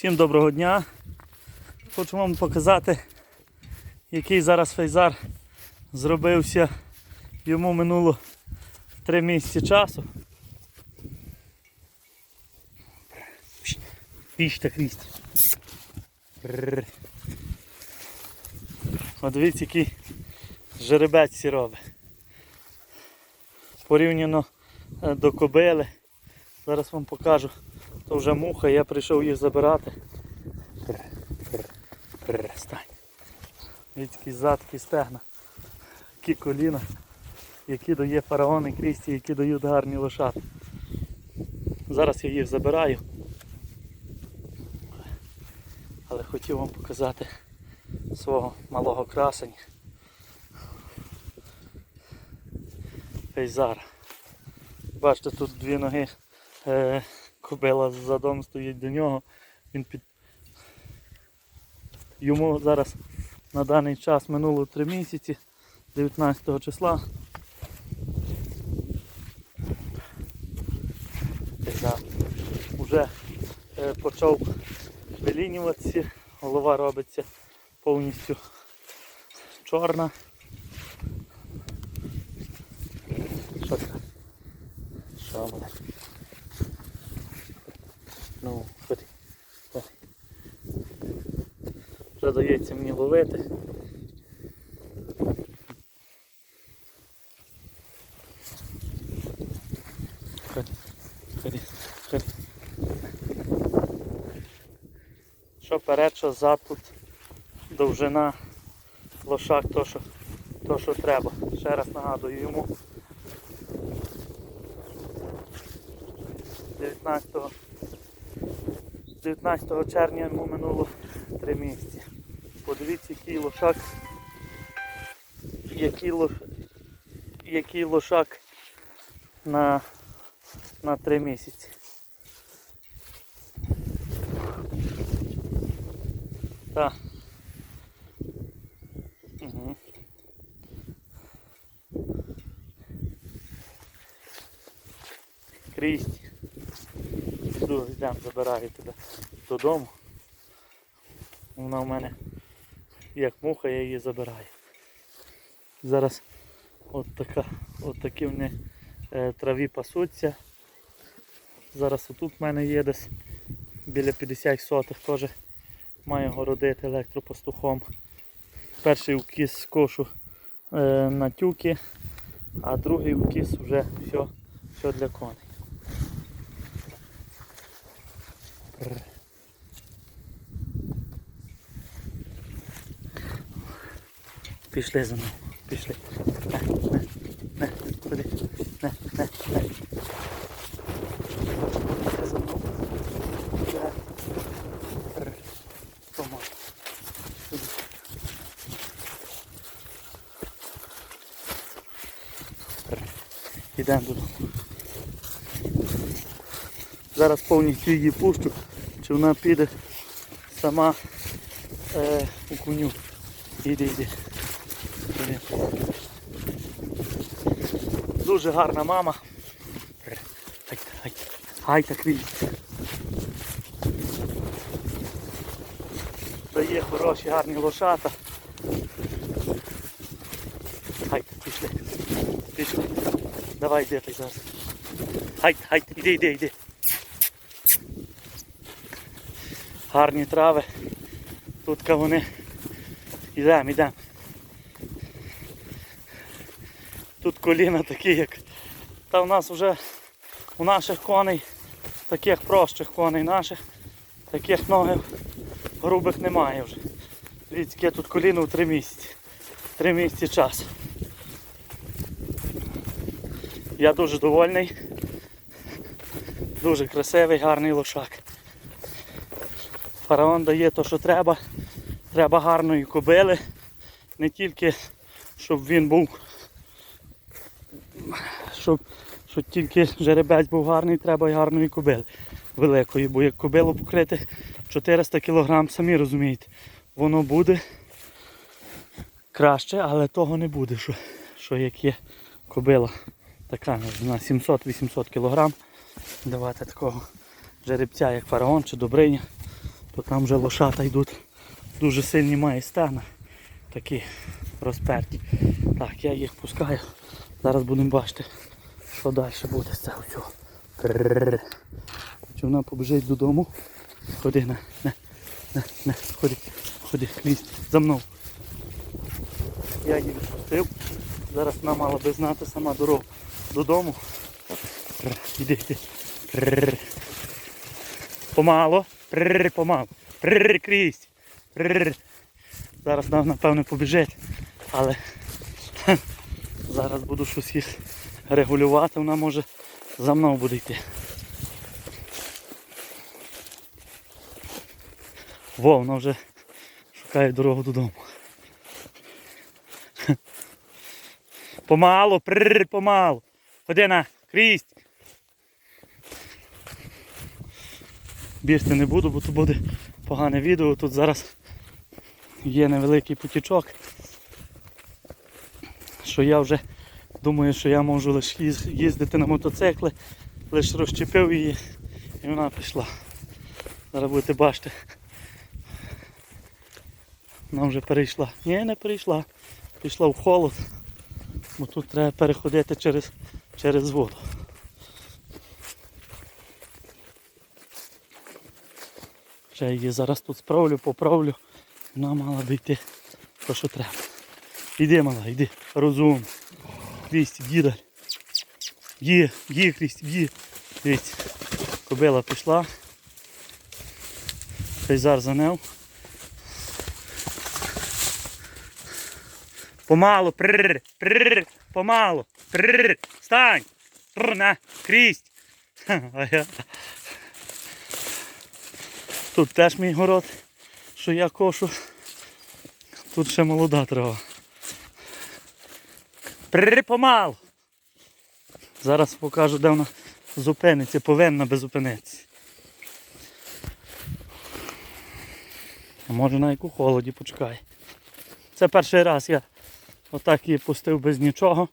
Всім доброго дня. Хочу вам показати, який зараз фейзар зробився. Йому минуло 3 місяці часу. Піште крість. От дивіться, який жеребець сі. Порівняно е, до кобили. Зараз вам покажу. То вже муха, я прийшов їх забирати. Стань. Дивіться, який зад, які стегна, які коліна, які дає фараон і крісті, які дають гарні лошати. Зараз я їх забираю. Але хотів вам показати свого малого красення. Пейзара. Бачите, тут дві ноги е, кобила задом стоїть до нього. Він під... Йому зараз на даний час минуло 3 місяці, 19 числа. Пейзар. Уже е, почав вилінюватися, голова робиться повністю чорна. Що це? Що буде? Ну, ходи. ходи. Вже дається мені ловити. Що перед, що зад тут довжина лошак, то що, то, що треба. Ще раз нагадую йому. 19 19 червня йому минуло 3 місяці. Подивіться, який лошак, який, лош... який лошак на, на 3 місяці. Так. Угу. Крісті. Іду, йдемо, забираю тебе додому. Вона в мене як муха, я її забираю. Зараз от така, от такі вони е, траві пасуться. Зараз отут в мене є десь біля 50 сотих теж маю городити електропастухом. Перший укіс з кошу е, на тюки, а другий укіс вже все, все для коней. Пішли за мною, пішли. Не, не, не, ходи, не, не, не. Ідемо додому. Зараз повністю її пущу, чи вона піде сама е, у коню. Іди, іди. Дуже гарна мама. Гай так річ. Дає хороші, гарні лошата. Гай, пішли. Пішли. Давай, йди ти зараз. Гай, гай, іди, іди, іди. Гарні трави. Тут вони. Ідемо, ідемо. Тут коліна такі, як. Та в нас вже у наших коней, таких прощих коней наших, таких ноги грубих немає вже. Дивіться, яке тут коліно у три місяці. Три місяці часу. Я дуже довольний. Дуже красивий, гарний лошак. Фараон дає те, що треба. Треба гарної кобили. Не тільки, щоб він був, щоб, щоб тільки жеребець був гарний, треба і гарної кобили великої. Бо як кобилу покрити 400 кг, самі розумієте, воно буде краще, але того не буде, що, що як є кобила така на 700-800 кг. Давати такого жеребця, як фараон чи добриня, то там вже лошата йдуть. Дуже сильні має стена. Такі розперті. Так, я їх пускаю. Зараз будемо бачити, що далі буде з цього всього. Чи вона побіжить додому? Ходи на, на, на, на, ходи, ходи, крізь, за мною. Я її відпустив. Зараз вона мала би знати сама дорогу додому. Іди, іди. Помало. Помало. Крізь. Зараз нам, напевно, побіжить. Але зараз буду щось їх регулювати, вона може за мною буде йти. Во, вона вже шукає дорогу додому. Помалу, прррр, помалу. Ходи на, крість. Бігти не буду, бо тут буде погане відео. Тут зараз є невеликий потічок. Що я вже думаю, що я можу лише їздити на мотоциклі, лише розчепив її і вона пішла. Зараз будете бачити. Вона вже перейшла. Ні, не перейшла. Пішла в холод. Бо тут треба переходити через, через воду. Ще її зараз тут справлю, поправлю. Вона мала би йти то, що треба. Іди, мала, йди, розум. Крісті, діда. Є, є, Крісті, є. Дивіться, кобила пішла. Пейзар за нею. Помалу, прррр, прррр, помалу, прррр, стань, прррр, на, крість. Тут теж мій город, що я кошу. Тут ще молода трава. Прррр, помалу. Зараз покажу, де вона зупиниться, повинна би зупинитися. Може навіть у холоді почекай. Це перший раз я отак її пустив без нічого.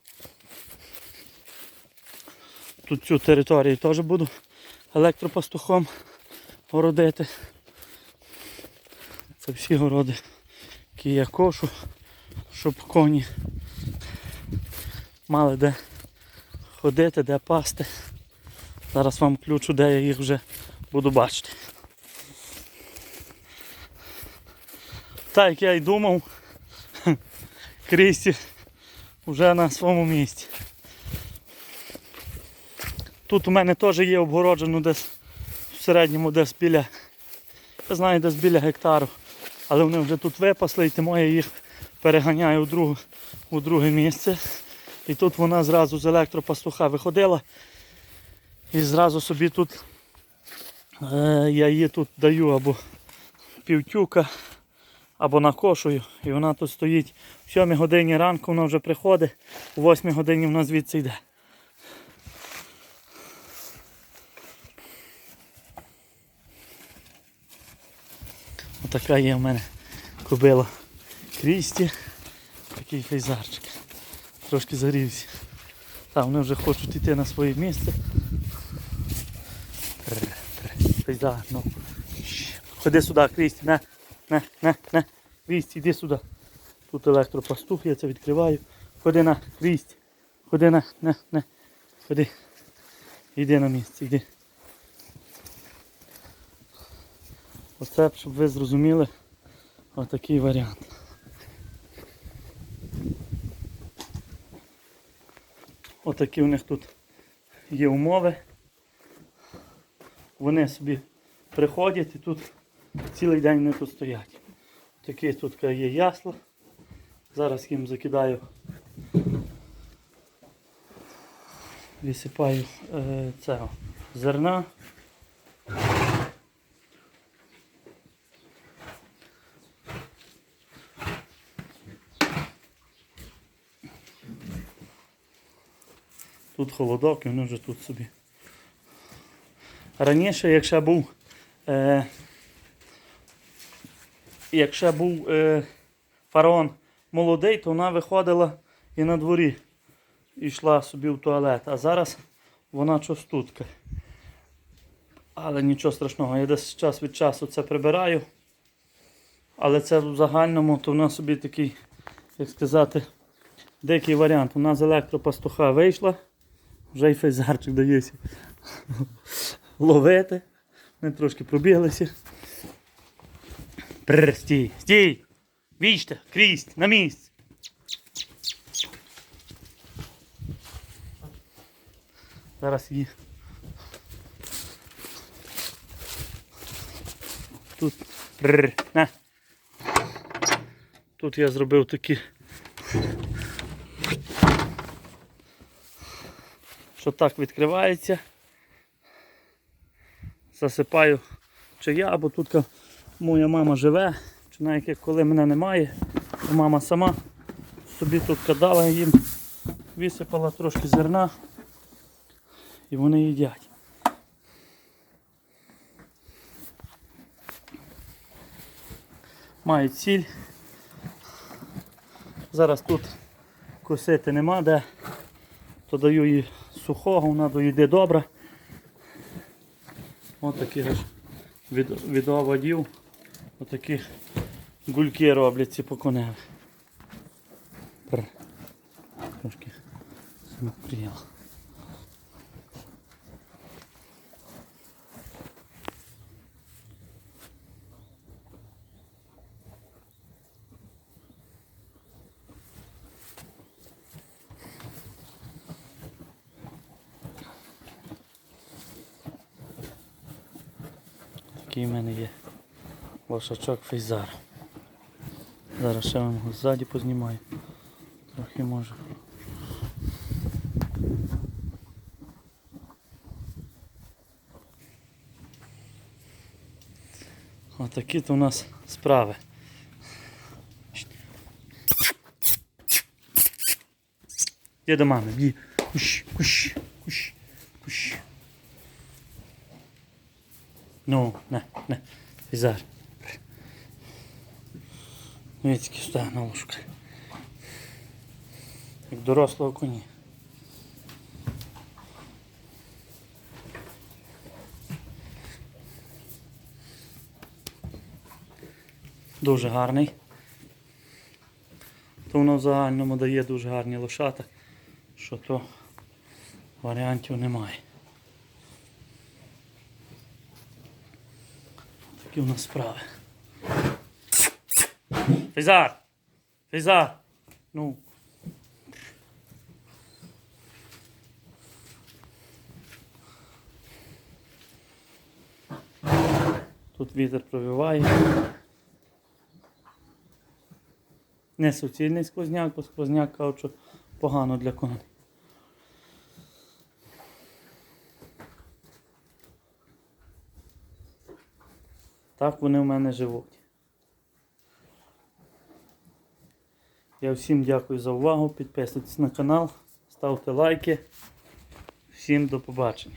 Тут цю територію теж буду електропастухом городити. Це всі городи, які я кошу, щоб коні мали де ходити, де пасти. Зараз вам включу, де я їх вже буду бачити. Так як я й думав, Крісті вже на своєму місці. Тут у мене теж є обгороджено десь в середньому десь біля, я знаю, десь біля гектару. Але вони вже тут випасли і тому я їх переганяю у друге, у друге місце. І тут вона зразу з електропастуха виходила. І зразу собі тут е, я її тут даю або півтюка, або накошую. І вона тут стоїть в 7 годині ранку, вона вже приходить, о 8 годині вона звідси йде. Отака є в мене кобила Крісті. Такий фейзарчик. Трошки загрівся. Так, вони вже хочуть йти на своє місце. Фейзар, ну. Ходи сюди, Крісті, на, на, на, на. Крісті, йди сюди. Тут електропастух, я це відкриваю. Ходи на, Крісті. Ходи на, на, на. Ходи. Йди на місце, йди. Оце, щоб ви зрозуміли, отакий варіант. Отакі у них тут є умови. Вони собі приходять і тут цілий день вони тут стоять. Такі тут є ясла. Зараз їм закидаю, висипаю е, цього зерна. Тут холодок і вони вже тут собі. Раніше, якщо був, е, якщо був е, фараон молодий, то вона виходила і на дворі йшла собі в туалет. А зараз вона частутка. Але нічого страшного, я десь час від часу це прибираю. Але це в загальному, то в нас собі такий, як сказати, дикий варіант. У нас електропастуха вийшла, вже й фейзарчик дається ловити. Ми трошки пробіглися. Прр, стій, стій! Вічте, крість, на місці. Зараз її. Тут. Прр, на. Тут я зробив такі. Що так відкривається. Засипаю чи я, або тут моя мама живе, чи навіть як коли мене немає, то мама сама собі тут кадала їм, висипала трошки зерна і вони їдять. Мають сіль. Зараз тут косити нема де, то даю їй сухого, вона доїде добре. Ось такі від, від оводів, отакі гульки роблять ці поконеви. Такий в мене є лошачок фейзар. Зараз ще вам його ззаді познімаю. Трохи може. Отакі то у нас справи. Є до мами, б'ї. Кущ, кущ, кущ, кущ. Ну, не, не, фізар. Ну, тільки сюди на ложку. Як дорослого коні. Дуже гарний. То воно в загальному дає дуже гарні лошата, що то варіантів немає. Такі у нас справи. Фейзар! Фейзар! Ну. Тут вітер пробиває. Не суцільний сквозняк, бо сквозняк що погано для коней. Так вони в мене живуть. Я всім дякую за увагу. Підписуйтесь на канал, ставте лайки. Всім до побачення.